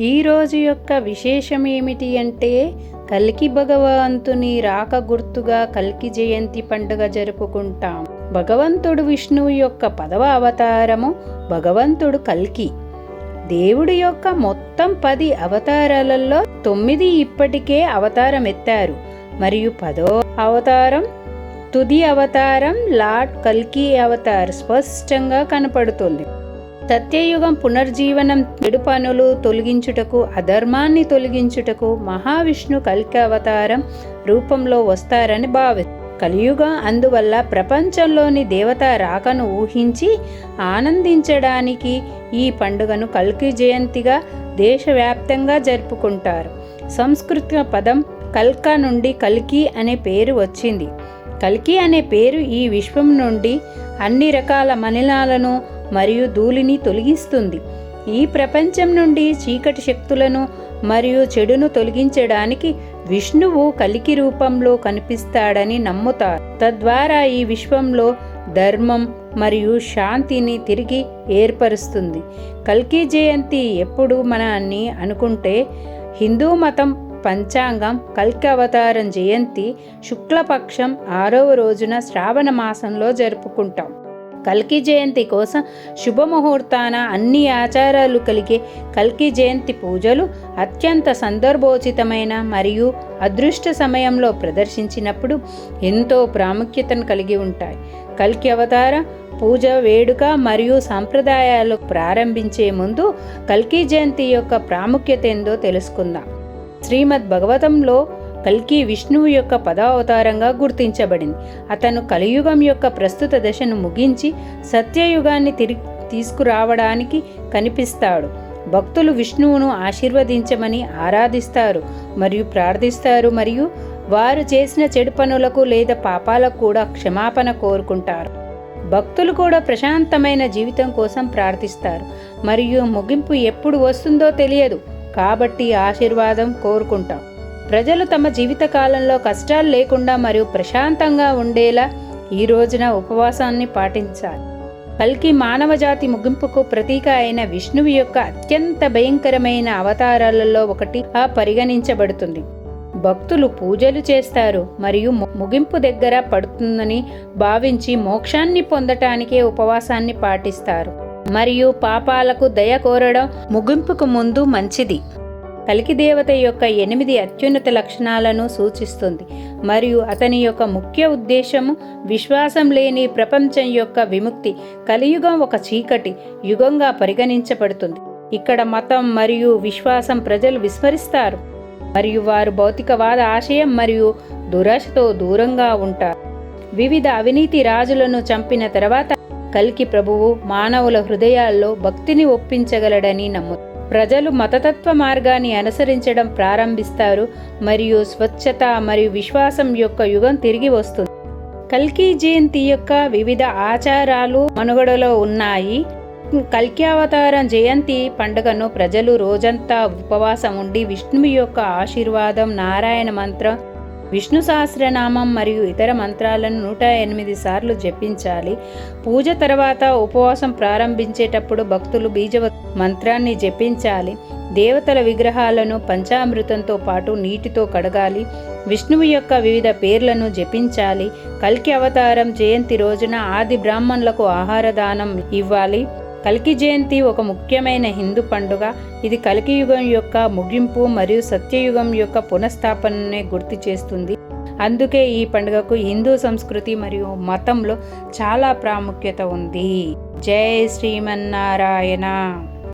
ఈ రోజు యొక్క విశేషం ఏమిటి అంటే కల్కి భగవంతుని రాక గుర్తుగా కల్కి జయంతి పండుగ జరుపుకుంటాం. భగవంతుడు విష్ణువు యొక్క పదవ అవతారము భగవంతుడు కల్కి. దేవుడి యొక్క మొత్తం పది అవతారాలలో తొమ్మిది ఇప్పటికే అవతారం ఎత్తారు మరియు పదో అవతారం తుది అవతారం లార్డ్ కల్కి అవతార్ స్పష్టంగా కనపడుతుంది. సత్యయుగం పునర్జీవనం చెడు పనులు తొలగించుటకు అధర్మాన్ని తొలగించుటకు మహావిష్ణు కల్కి అవతారం రూపంలో వస్తారని భావి. కలియుగం అందువల్ల ప్రపంచంలోని దేవత రాకను ఊహించి ఆనందించడానికి ఈ పండుగను కల్కి జయంతిగా దేశవ్యాప్తంగా జరుపుకుంటారు. సంస్కృత పదం కల్కా నుండి కల్కి అనే పేరు వచ్చింది. కల్కి అనే పేరు ఈ విశ్వం నుండి అన్ని రకాల మలినాలను మరియు ధూళిని తొలగిస్తుంది. ఈ ప్రపంచం నుండి చీకటి శక్తులను మరియు చెడును తొలగించడానికి విష్ణువు కలికి రూపంలో కనిపిస్తాడని నమ్ముతారు. తద్వారా ఈ విశ్వంలో ధర్మం మరియు శాంతిని తిరిగి ఏర్పరుస్తుంది. కల్కి జయంతి ఎప్పుడు మనని అనుకుంటే హిందూ మతం పంచాంగం కల్కి అవతారం జయంతి శుక్లపక్షం ఆరవ రోజున శ్రావణ మాసంలో జరుపుకుంటాం. కల్కి జయంతి కోసం శుభముహూర్తాన అన్ని ఆచారాలు కలిగే కల్కి జయంతి పూజలు అత్యంత సందర్భోచితమైన మరియు అదృష్ట సమయంలో ప్రదర్శించినప్పుడు ఎంతో ప్రాముఖ్యతను కలిగి ఉంటాయి. కల్కి అవతార పూజ వేడుక మరియు సంప్రదాయాలు ప్రారంభించే ముందు కల్కి జయంతి యొక్క ప్రాముఖ్యత ఏందో తెలుసుకుందాం. శ్రీమద్ భగవతంలో కల్కి విష్ణువు యొక్క పదావతారంగా గుర్తించబడింది. అతను కలియుగం యొక్క ప్రస్తుత దశను ముగించి సత్యయుగాన్ని తిరిగి తీసుకురావడానికి కనిపిస్తాడు. భక్తులు విష్ణువును ఆశీర్వదించమని ఆరాధిస్తారు మరియు ప్రార్థిస్తారు మరియు వారు చేసిన చెడు పనులకు లేదా పాపాలకు కూడా క్షమాపణ కోరుకుంటారు. భక్తులు కూడా ప్రశాంతమైన జీవితం కోసం ప్రార్థిస్తారు మరియు ముగింపు ఎప్పుడు వస్తుందో తెలియదు కాబట్టి ఆశీర్వాదం కోరుకుంటాం. ప్రజలు తమ జీవితకాలంలో కష్టాలు లేకుండా మరియు ప్రశాంతంగా ఉండేలా ఈ రోజున ఉపవాసాన్ని పాటించాలి. కల్కి మానవజాతి ముగింపుకు ప్రతీక అయిన విష్ణువు యొక్క అత్యంత భయంకరమైన అవతారాలలో ఒకటి ఆ పరిగణించబడుతుంది. భక్తులు పూజలు చేస్తారు మరియు ముగింపు దగ్గర పడుతుందని భావించి మోక్షాన్ని పొందటానికే ఉపవాసాన్ని పాటిస్తారు. మరియు పాపాలకు దయ కోరడం ముగింపుకు ముందు మంచిది. కలికి దేవత యొక్క ఎనిమిది అత్యున్నత లక్షణాలను సూచిస్తుంది. మరియు అతని యొక్క ముఖ్య ఉద్దేశము విశ్వాసం లేని ప్రపంచం యొక్క విముక్తి. కలియుగం ఒక చీకటి యుగంగా పరిగణించబడుతుంది. ఇక్కడ మతం మరియు విశ్వాసం ప్రజలు విస్మరిస్తారు. మరియు వారు భౌతికవాద ఆశయం మరియు దురాశతో దూరంగా ఉంటారు. వివిధ అవినీతి రాజులను చంపిన తర్వాత కల్కి ప్రభువు మానవుల హృదయాల్లో భక్తిని ఒప్పించగలడని నమ్ముతారు ప్రజలు మతతత్వ మార్గాన్ని అనుసరించడం ప్రారంభిస్తారు మరియు స్వచ్ఛత మరియు విశ్వాసం యొక్క యుగం తిరిగి వస్తుంది. కల్కి జయంతి యొక్క వివిధ ఆచారాలు మనుగడలో ఉన్నాయి. కల్కి అవతారం జయంతి పండుగను ప్రజలు రోజంతా ఉపవాసం ఉండి విష్ణువు యొక్క ఆశీర్వాదం నారాయణ మంత్రం విష్ణు సహస్రనామం మరియు ఇతర మంత్రాలను నూట ఎనిమిది సార్లు జపించాలి. పూజ తర్వాత ఉపవాసం ప్రారంభించేటప్పుడు భక్తులు బీజ మంత్రాన్ని జపించాలి. దేవతల విగ్రహాలను పంచామృతంతో పాటు నీటితో కడగాలి. విష్ణువు యొక్క వివిధ పేర్లను జపించాలి. కల్కి అవతారం జయంతి రోజున ఆది బ్రాహ్మణులకు ఆహార దానం ఇవ్వాలి. కల్కి జయంతి ఒక ముఖ్యమైన హిందూ పండుగ. ఇది కలికియుగం యొక్క ముగింపు మరియు సత్యయుగం యొక్క పునఃస్థాపననే గుర్తు చేస్తుంది. అందుకే ఈ పండుగకు హిందూ సంస్కృతి మరియు మతంలో చాలా ప్రాముఖ్యత ఉంది. జై శ్రీమన్నారాయణ.